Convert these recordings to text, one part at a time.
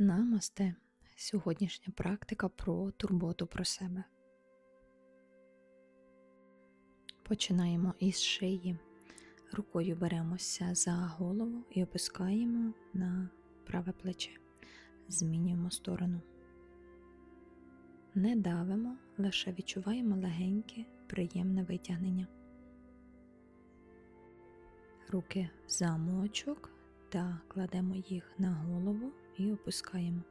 Намасте. Сьогоднішня практика про турботу про себе. Починаємо із шиї. Рукою беремося за голову і опускаємо на праве плече. Змінюємо сторону. Не давимо, лише відчуваємо легеньке, приємне витягнення. Руки замочок та кладемо їх на голову і опускаємо.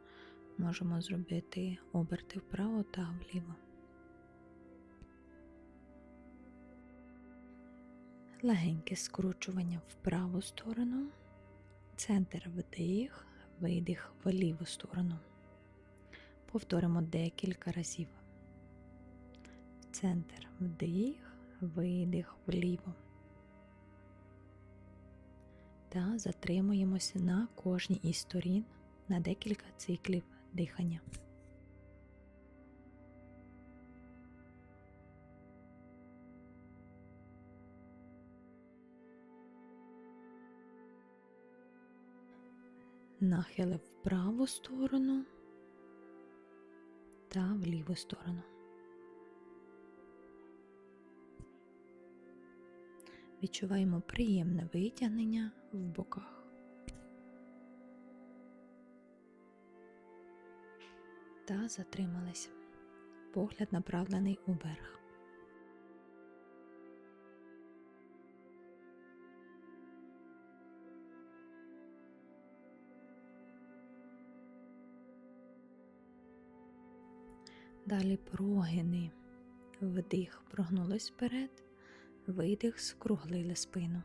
Можемо зробити оберти вправо та вліво. Легеньке скручування в праву сторону, центр вдих, видих в ліву сторону. Повторимо декілька разів. Центр вдих, видих вліво. Та затримуємося на кожній із сторін на декілька циклів дихання. Нахили в праву сторону та в ліву сторону. Відчуваємо приємне витягнення в боках. Та затрималися. Погляд направлений уверх. Далі прогини. Вдих, прогнулись вперед, видих, скруглили спину.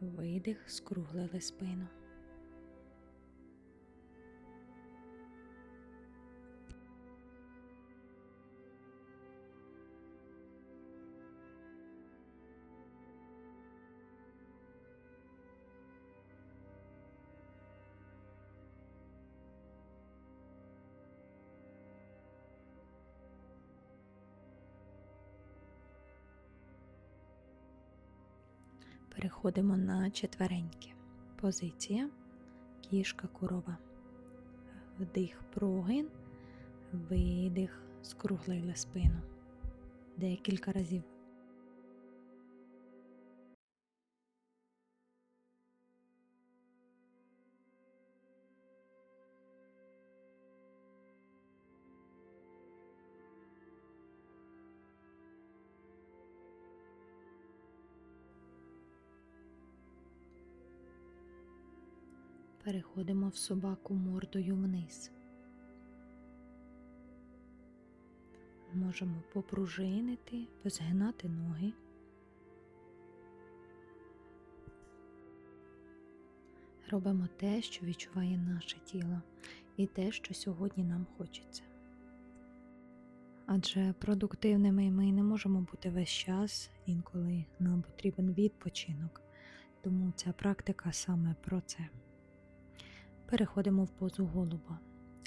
Видих, скруглили спину. Переходимо на четвереньки. Позиція, кішка корова. Вдих, прогин, видих, скруглили спину. Декілька разів. Переходимо в собаку мордою вниз. Можемо попружинити, позгинати ноги. Робимо те, що відчуває наше тіло, і те, що сьогодні нам хочеться. Адже продуктивними ми не можемо бути весь час, інколи нам потрібен відпочинок. Тому ця практика саме про це. Переходимо в позу голуба.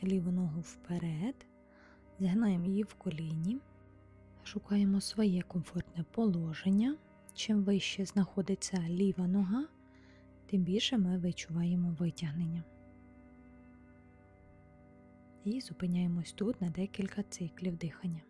Ліву ногу вперед, згинаємо її в коліні, шукаємо своє комфортне положення. Чим вище знаходиться ліва нога, тим більше ми відчуваємо витягнення. І зупиняємось тут на декілька циклів дихання.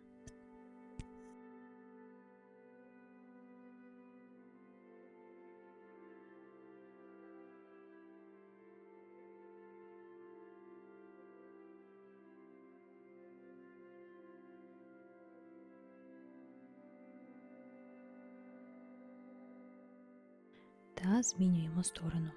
Та змінюємо сторону.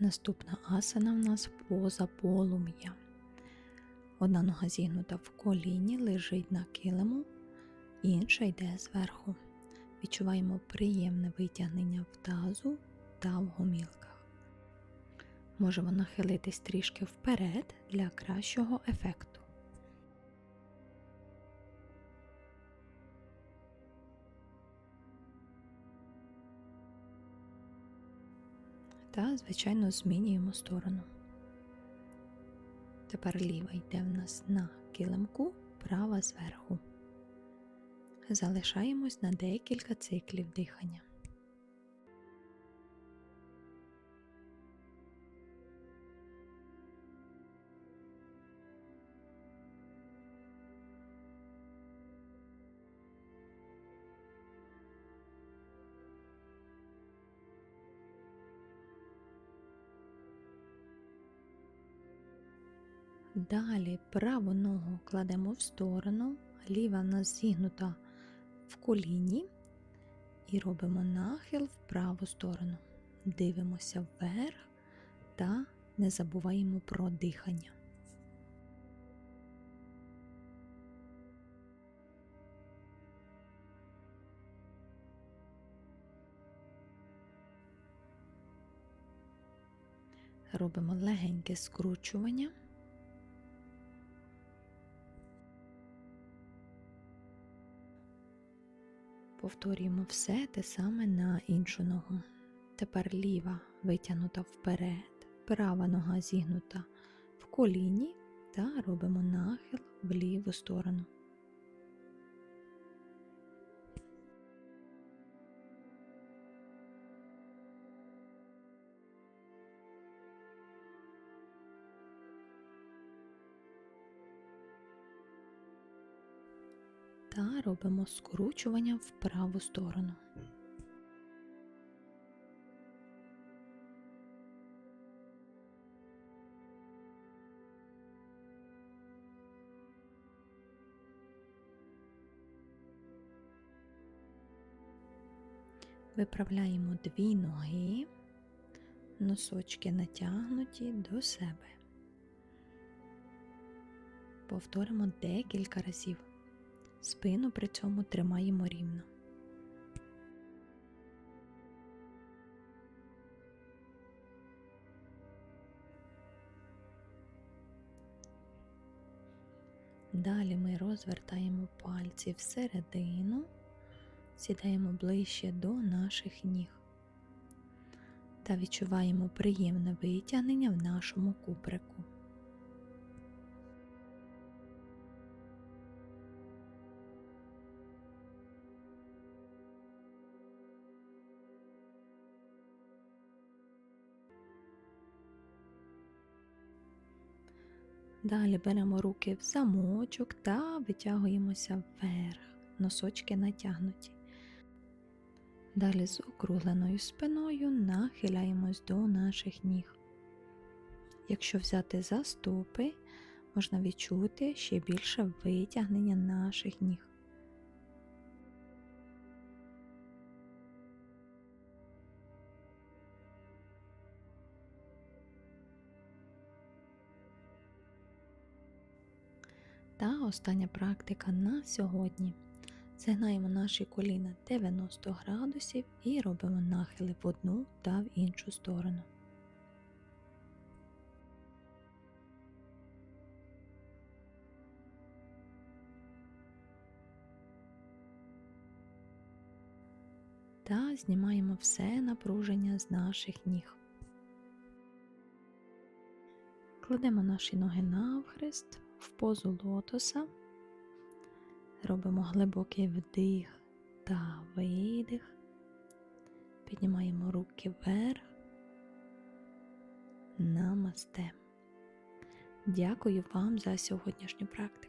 Наступна асана в нас поза полум'я. Одна нога зігнута в коліні, лежить на килиму, інша йде зверху. Відчуваємо приємне витягнення в тазу та в гомілках. Можемо нахилитись трішки вперед для кращого ефекту. Та, звичайно, змінюємо сторону. Тепер ліва йде в нас на килимку, права зверху. Залишаємось на декілька циклів дихання. Далі праву ногу кладемо в сторону, ліва в нас зігнута в коліні і робимо нахил в праву сторону. Дивимося вверх та не забуваємо про дихання. Робимо легеньке скручування. Повторюємо все те саме на іншу ногу. Тепер ліва витягнута вперед, права нога зігнута в коліні та робимо нахил в ліву сторону. Та робимо скручування в праву сторону. Виправляємо дві ноги, носочки натягнуті до себе. Повторимо декілька разів. Спину при цьому тримаємо рівно. Далі ми розвертаємо пальці всередину, сідаємо ближче до наших ніг та відчуваємо приємне витягнення в нашому куприку. Далі беремо руки в замочок та витягуємося вверх, носочки натягнуті. Далі з округленою спиною нахиляємось до наших ніг. Якщо взяти за стопи, можна відчути ще більше витягнення наших ніг. Та остання практика на сьогодні. Згинаємо наші коліна 90 градусів і робимо нахили в одну та в іншу сторону. Та знімаємо все напруження з наших ніг. Кладемо наші ноги навхрест в позу лотоса. Робимо глибокий вдих та видих. Піднімаємо руки вверх. Намасте. Дякую вам за сьогоднішню практику.